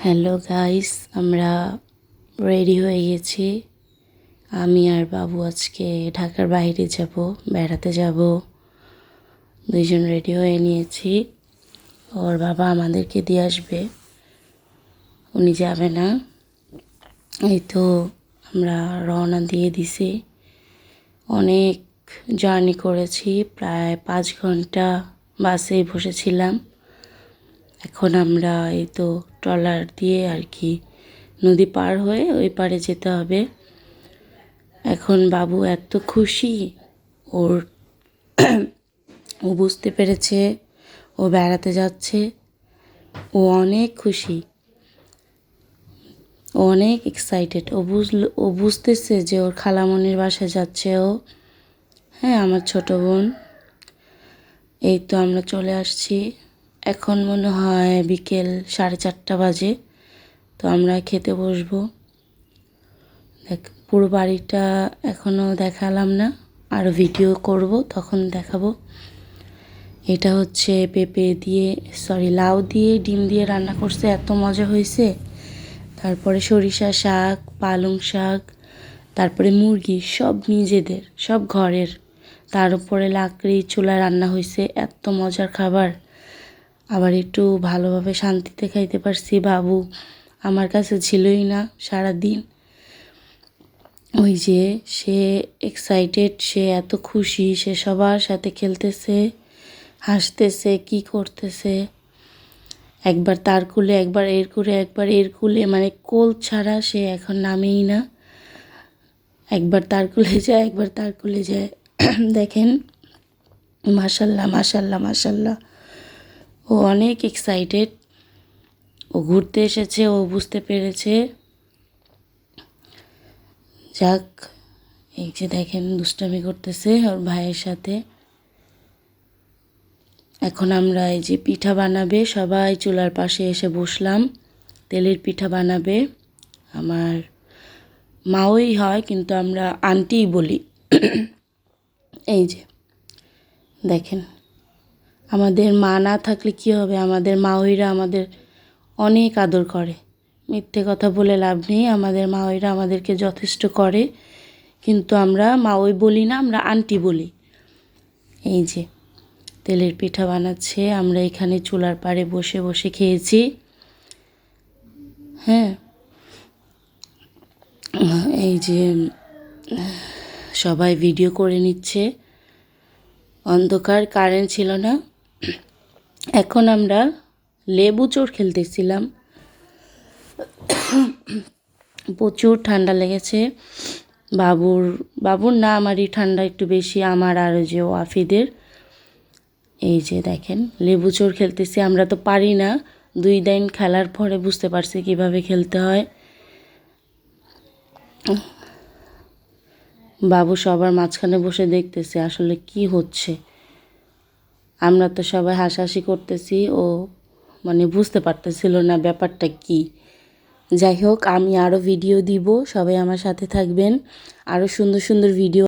Hello guys, আমরা ready হয়ে গেছি। আমি আর বাবু আজকে ঢাকার বাইরে যাব, বেড়াতে যাব। দুইজন রেডি হয়ে নিয়েছি। ওর বাবা আমাদেরকে দিয়ে আসবে। উনি যাবে না। এই তো আমরা রওনা দিয়ে দিছি। অনেক জার্নি করেছি, প্রায় পাঁচ ঘণ্টা বাসে বসেছিলাম। এখন আমরা এই তো ট্রলার দিয়ে আর কি নদী পার হয়ে ওই পারে যেতে হবে। এখন বাবু এত খুশি, ওর ও বুঝতে পেরেছে, ও বেড়াতে যাচ্ছে, ও অনেক খুশি, ও অনেক এক্সাইটেড ও বুঝলো, ও বুঝতেছে যে ওর খালামনির বাসায় যাচ্ছে ও। হ্যাঁ আমার ছোট বোন, এই তো আমরা চলে আসছি। এখন মনে হয় বিকেল সাড়ে চারটা বাজে, তো আমরা খেতে বসবো। দেখ, পুরো বাড়িটা এখনও দেখালাম না, আর ভিডিও করব, তখন দেখাবো। এটা হচ্ছে পেঁপে দিয়ে সরি লাউ দিয়ে ডিম দিয়ে রান্না করছে, এত মজা হয়েছে। তারপরে সরিষা শাক, পালং শাক, তারপরে মুরগি, সব নিজেদের, সব ঘরের। তার উপরে লাকড়ি চুলা রান্না হয়েছে, এত মজার খাবার। আবার একটু ভালোভাবে শান্তিতে খাইতে পারছি, বাবু। আমার কাছে ছিলই না সারা দিন ওই যে সে এক্সাইটেড সে এত খুশি, সে সবার সাথে খেলতেছে, হাসতেছে, কি করতেছে। একবার তার কুলে, একবার এর কুলে, একবার এর কুলে মানে কোল ছাড়া সে এখন নামেই না। একবার তার কুলে যায়, একবার তার কুলে যায়। দেখেন মাসাল্লাহ মাসাল্লাহ মাসাল্লাহ ও অনেক এক্সাইটেড ও ঘুরতে এসেছে, ও বুঝতে পেরেছে। যাক, এই যে দেখেন দুষ্টামি করতেছে ওর ভাইয়ের সাথে। এখন আমরা এই যে পিঠা বানাবে, সবাই চুলার পাশে এসে বসলাম। তেলের পিঠা বানাবে। আমার মাওই হয়, কিন্তু আমরা আন্টিই বলি। এই যে, দেখেন। আমাদের মা না থাকলে কী হবে? আমাদের মাওইরা আমাদের অনেক আদর করে। মিথ্যে কথা বলে লাভ নেই। আমাদের মাওইরা আমাদেরকে যথেষ্ট করে। কিন্তু আমরা মাওই বলি না, আমরা আন্টি বলি। এই যে, তেলের পিঠা বানাচ্ছে। আমরা এখানে চুলার পাড়ে বসে বসে খেয়েছি। হ্যাঁ। এই যে, সবাই ভিডিও করে নিচ্ছে। অন্ধকার কারেন্ট ছিল না। এখন আমরা লেবু চোর খেলতেছিলাম। প্রচুর ঠান্ডা লেগেছে। বাবুর বাবুর না, আমারই ঠান্ডা একটু বেশি, আমার আর যে ওয়াফিদের। এই যে দেখেন, লেবু চোর খেলতেছি, আমরা তো পারি না। দুই দিন খেলার পরে বুঝতে পারছি কীভাবে খেলতে হয়। বাবু সবার মাঝখানে বসে দেখতেছে আসলে কি হচ্ছে। আমরা তো সবাই হাসাহাসি করতেছি, ও মানে বুঝতে পারতেছিল না ব্যাপারটা কি। যাই হোক, আমি আরও ভিডিও দিব, সবাই আমার সাথে থাকবেন। আরও সুন্দর সুন্দর ভিডিও